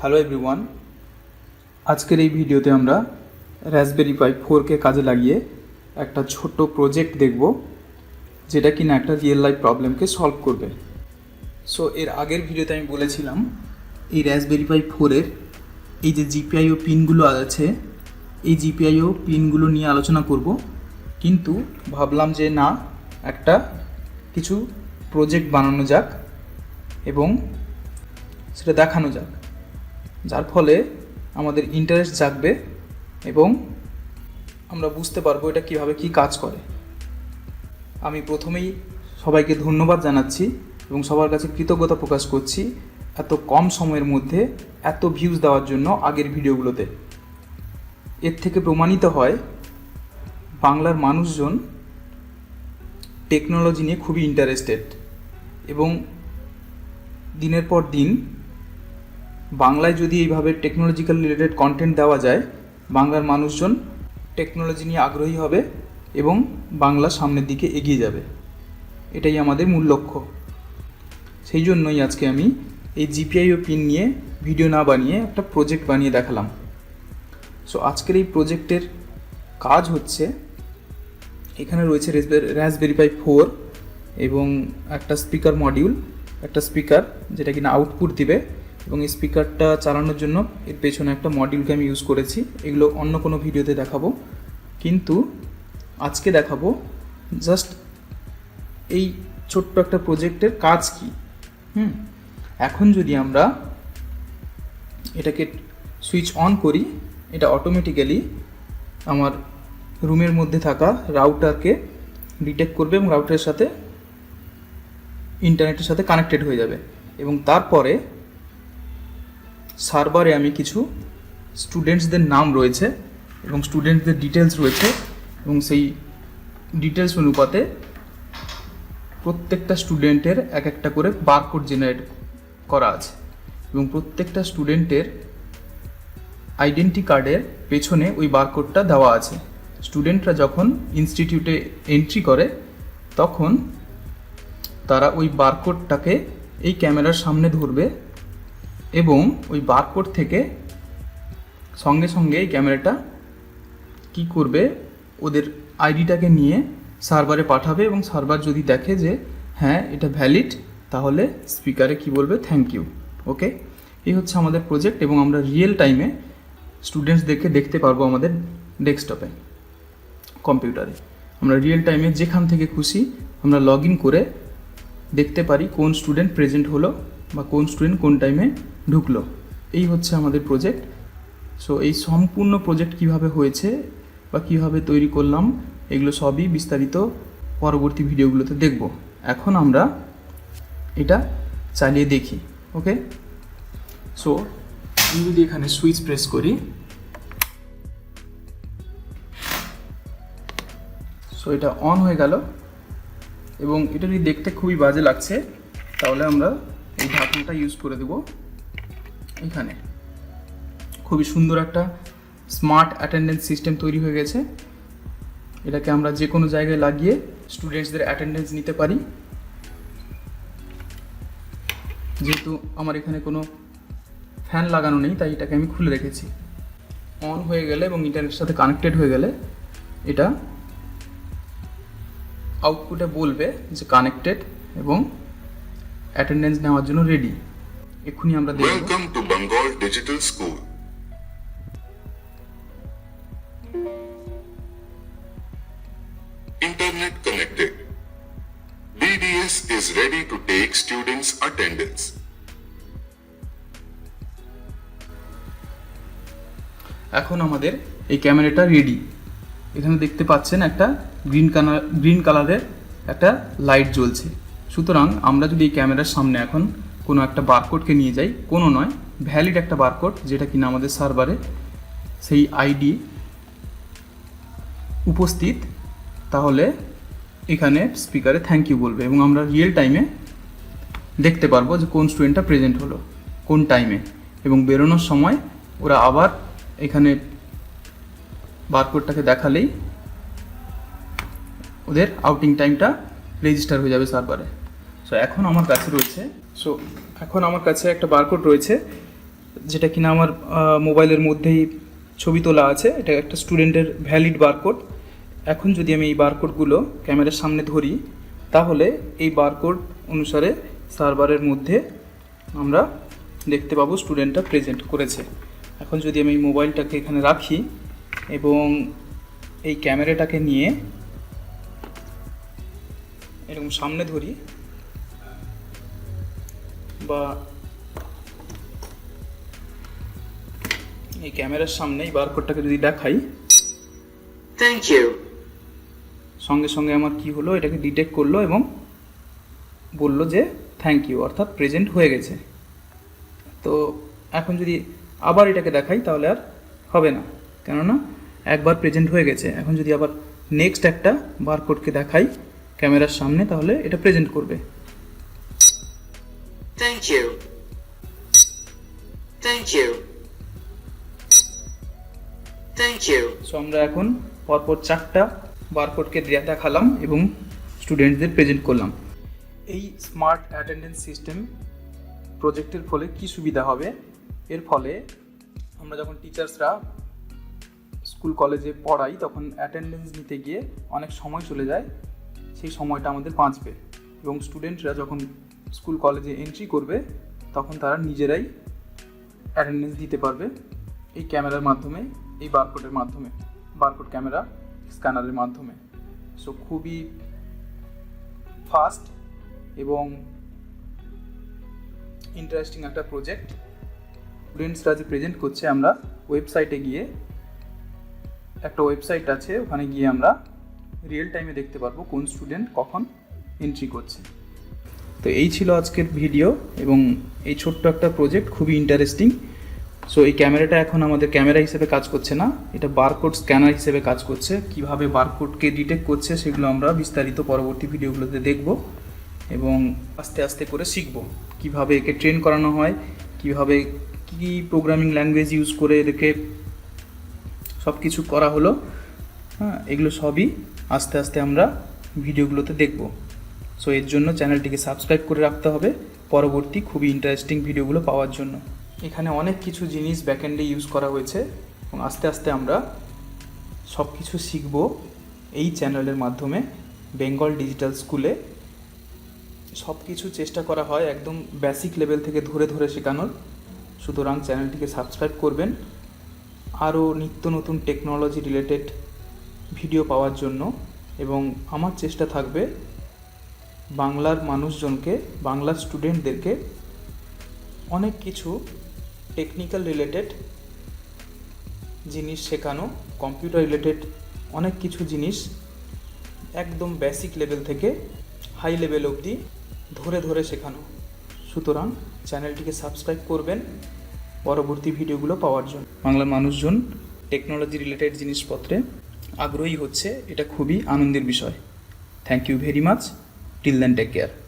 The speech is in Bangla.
হ্যালো এভরিওয়ান আজকের এই ভিডিওতে আমরা রাসবেরি পাই ফোরকে কাজে লাগিয়ে একটা ছোট্ট প্রজেক্ট দেখব, যেটা কিনা একটা রিয়েল লাইফ প্রবলেমকে সলভ করবে। সো এর আগের ভিডিওতে আমি বলেছিলাম, এই রাসবেরি পাই ফোরের এই যে জিপিআইও পিনগুলো আছে, এই জিপিআইও পিনগুলো নিয়ে আলোচনা করব। কিন্তু ভাবলাম যে না, একটা কিছু প্রজেক্ট বানানো যাক এবং সেটা দেখানো যাক। যার ফলে আমাদের ইন্টারেস্ট জাগবে এবং আমরা বুঝতে পারব এটা কীভাবে কি কাজ করে। আমি প্রথমেই সবাইকে ধন্যবাদ জানাচ্ছি এবং সবার কাছে কৃতজ্ঞতা প্রকাশ করছি এত কম সময়ের মধ্যে এত ভিউজ দেওয়ার জন্য আগের ভিডিওগুলোতে। এর থেকে প্রমাণিত হয়, বাংলার মানুষজন টেকনোলজি নিয়ে খুবই ইন্টারেস্টেড এবং দিনের পর দিন বাংলায় যদি এইভাবে টেকনোলজিক্যাল রিলেটেড কন্টেন্ট দেওয়া যায়, বাংলার মানুষজন টেকনোলজি নিয়ে আগ্রহী হবে এবং বাংলা সামনের দিকে এগিয়ে যাবে। এটাই আমাদের মূল লক্ষ্য। সেই জন্যই আজকে আমি এই জিপিআই ও পিন নিয়ে ভিডিও না বানিয়ে একটা প্রজেক্ট বানিয়ে দেখালাম। সো আজকের এই প্রজেক্টের কাজ হচ্ছে, এখানে রয়েছে রাসবেরি পাই ফোর এবং একটা স্পিকার মডিউল একটা স্পিকার যেটা কিনা আউটপুট দিবে। এবং স্পিকারটা চালানোর জন্য এর পেছনে একটা মডিউলকে আমি ইউজ করেছি, এগুলো অন্য কোনো ভিডিওতে দেখাবো। কিন্তু আজকে দেখাবো জাস্ট এই ছোট্ট একটা প্রজেক্টের কাজ কি। হুম? এখন যদি আমরা এটাকে সুইচ অন করি, এটা অটোমেটিক্যালি আমার রুমের মধ্যে থাকা রাউটারকে ডিটেক্ট করবে এবং রাউটারের সাথে ইন্টারনেটের সাথে কানেক্টেড হয়ে যাবে। এবং তারপরে সার্ভারে আমি কিছু স্টুডেন্টসদের নাম রয়েছে এবং স্টুডেন্টসদের ডিটেলস রয়েছে এবং সেই ডিটেলস অনুপাতে প্রত্যেকটা স্টুডেন্টের এক একটা করে বারকোড জেনারেট করা আছে এবং প্রত্যেকটা স্টুডেন্টের আইডেন্টি কার্ডের পেছনে ওই বারকোডটা দেওয়া আছে। স্টুডেন্টরা যখন ইনস্টিটিউটে এন্ট্রি করে, তখন তারা ওই বারকোডটাকে এই ক্যামেরার সামনে ধরবে এবং ওই বারকোড থেকে সঙ্গে সঙ্গে এই ক্যামেরাটা কি করবে, ওদের আইডিটাকে নিয়ে সার্ভারে পাঠাবে এবং সার্ভার যদি দেখে যে হ্যাঁ এটা ভ্যালিড তাহলে স্পিকারে কি বলবে থ্যাংক ইউ ওকে এই হচ্ছে আমাদের প্রজেক্ট এবং আমরা রিয়েল টাইমে স্টুডেন্টসদেরকে দেখতে পারব আমাদের ডেস্কটপে কম্পিউটারে আমরা রিয়েল টাইমে যেখান থেকে খুশি আমরা লগ ইন করে দেখতে পারি কোন স্টুডেন্ট প্রেজেন্ট হলো বা কোন স্টুডেন্ট কোন টাইমে ঢুকলো। এই হচ্ছে আমাদের প্রজেক্ট সো এই সম্পূর্ণ প্রজেক্ট কীভাবে হয়েছে বা কীভাবে তৈরি করলাম, এগুলো সবই বিস্তারিত পরবর্তী ভিডিওগুলোতে দেখব। এখন আমরা এটা চালিয়ে দেখি ওকে সো আমি যদি এখানে সুইচ প্রেস করি। সো এটা অন হয়ে গেল। এবং এটা যদি দেখতে খুবই বাজে লাগছে, তাহলে আমরা এই ঢাকনটা ইউজ করে দেব। এখানে। খুবই সুন্দর একটা স্মার্ট অ্যাটেন্ডেন্স সিস্টেম তৈরি হয়ে গেছে। এটাকে আমরা যে কোনো জায়গায় লাগিয়ে স্টুডেন্টসদের অ্যাটেন্ডেন্স নিতে পারি। যেহেতু আমার এখানে কোনো ফ্যান লাগানো নেই, তাই এটাকে আমি খুলে রেখেছি। অন হয়ে গেলে এবং ইন্টারনেটের সাথে কানেক্টেড হয়ে গেলে এটা আউটপুটে বলবে যে কানেক্টেড এবং অ্যাটেন্ডেন্স নেওয়ার জন্য রেডি এক্ষুনি আমরা দেখব Welcome to Bengal Digital School. Internet connected. BDS is ready to take students' attendance. এখন আমাদের এই ক্যামেরাটা রেডি এখানে দেখতে পাচ্ছেন একটা গ্রিন কালার গ্রিন কালারের একটা লাইট জ্বলছে সুতরাং আমরা যদি এই ক্যামেরার সামনে এখন কোনো একটা বারকোডকে নিয়ে যাই, কোনো নয় ভ্যালিড একটা বারকোড যেটা কিনা আমাদের সার্ভারে সেই আইডি উপস্থিত, তাহলে এখানে স্পিকারে থ্যাংক ইউ বলবে এবং আমরা রিয়েল টাইমে দেখতে পারব যে কোন স্টুডেন্টটা প্রেজেন্ট হলো, কোন টাইমে এবং বেরোনোর সময় ওরা আবার এখানে বারকোডটাকে দেখালেই ওদের আউটিং টাইমটা রেজিস্টার হয়ে যাবে সার্ভারে সো এখন আমার কাছে রয়েছে সো এখন আমার কাছে একটা বারকোড রয়েছে, যেটা কিনা আমার মোবাইলের মধ্যেই ছবি তোলা আছে। এটা একটা স্টুডেন্টের ভ্যালিড বারকোড এখন যদি আমি এই বারকোডগুলো ক্যামেরার সামনে ধরি, তাহলে এই বারকোড অনুসারে সার্ভারের মধ্যে আমরা দেখতে পাবো স্টুডেন্টটা প্রেজেন্ট করেছে। এখন যদি আমি মোবাইলটাকে এখানে রাখি এবং এই ক্যামেরাটাকে নিয়ে এরকম সামনে ধরি বা এই ক্যামেরার সামনে এই বারকোডটাকে যদি দেখাই থ্যাংক ইউ সঙ্গে সঙ্গে আমার কি হলো এটাকে ডিটেক্ট করল এবং বলল যে থ্যাংক ইউ অর্থাৎ প্রেজেন্ট হয়ে গেছে। তো এখন যদি আবার এটাকে দেখাই তাহলে আর হবে না। কেননা একবার প্রেজেন্ট হয়ে গেছে। এখন যদি আবার নেক্সট একটা বারকোডকে দেখাই ক্যামেরার সামনে তাহলে এটা প্রেজেন্ট করবে। Thank you. Thank you. Thank you. So আমরা এখন পরপর চারটা বারকোডকে দেখালাম এবং স্টুডেন্টদের প্রেজেন্ট করলাম এই স্মার্ট অ্যাটেন্ডেন্স সিস্টেম প্রজেক্টের ফলে কি সুবিধা হবে এর ফলে আমরা যখন টিচার্সরা স্কুল কলেজে পড়াই তখন অ্যাটেন্ডেন্স নিতে গিয়ে অনেক সময় চলে যায় সেই সময়টা আমাদের বাঁচবে এবং স্টুডেন্টরা যখন স্কুল কলেজে এন্ট্রি করবে, তখন তারা নিজেরাই অ্যাটেন্ডেন্স দিতে পারবে এই ক্যামেরার মাধ্যমে, এই বারকোডের মাধ্যমে বারকোড ক্যামেরা স্ক্যানারের মাধ্যমে। সো খুবই ফাস্ট এবং ইন্টারেস্টিং একটা প্রজেক্ট স্টুডেন্টসরা যে প্রেজেন্ট করছে, আমরা ওয়েবসাইটে গিয়ে, একটা ওয়েবসাইট আছে, ওখানে গিয়ে আমরা রিয়েল টাইমে দেখতে পারব কোন স্টুডেন্ট কখন এন্ট্রি করছে। তো এই ছিল আজকের ভিডিও এবং এই ছোট্ট একটা প্রজেক্ট খুবই ইন্টারেস্টিং সো এই ক্যামেরাটা এখন আমাদের ক্যামেরা হিসেবে কাজ করছে না। এটা বারকোড স্ক্যানার হিসেবে কাজ করছে। কীভাবে বারকোডকে ডিটেক্ট করছে সেগুলো আমরা বিস্তারিত পরবর্তী ভিডিওগুলোতে দেখব এবং আস্তে আস্তে করে শিখব। কীভাবে একে ট্রেন করানো হয়, কীভাবে কী প্রোগ্রামিং ল্যাঙ্গুয়েজ ইউজ করে এদেরকে সব কিছু করা হলো হ্যাঁ এগুলো সবই আস্তে আস্তে আমরা ভিডিওগুলোতে দেখব। সো এর জন্য চ্যানেলটিকে সাবস্ক্রাইব করে রাখতে হবে পরবর্তী খুবই ইন্টারেস্টিং ভিডিওগুলো পাওয়ার জন্য। এখানে অনেক কিছু জিনিস ব্যাকএন্ডে ইউজ করা হয়েছে এবং আস্তে আস্তে আমরা সব কিছু শিখব এই চ্যানেলের মাধ্যমে। বেঙ্গল ডিজিটাল স্কুলে সব কিছু চেষ্টা করা হয় একদম বেসিক লেভেল থেকে ধরে ধরে শেখানোর। সুতরাং চ্যানেলটিকে সাবস্ক্রাইব করবেন। আরও নিত্য নতুন টেকনোলজি রিলেটেড ভিডিও পাওয়ার জন্য এবং আমার চেষ্টা থাকবে বাংলার মানুষজনকে, বাংলার স্টুডেন্টদেরকে অনেক কিছু টেকনিক্যাল রিলেটেড জিনিস শেখানো কম্পিউটার রিলেটেড অনেক কিছু জিনিস একদম বেসিক লেভেল থেকে হাই লেভেল অবধি ধরে ধরে শেখানো। সুতরাং চ্যানেলটিকে সাবস্ক্রাইব করবেন পরবর্তী ভিডিওগুলো পাওয়ার জন্য। বাংলার মানুষজন টেকনোলজি রিলেটেড জিনিসপত্রে আগ্রহী হচ্ছে, এটা খুবই আনন্দের বিষয়। Thank you very much Till then, take care.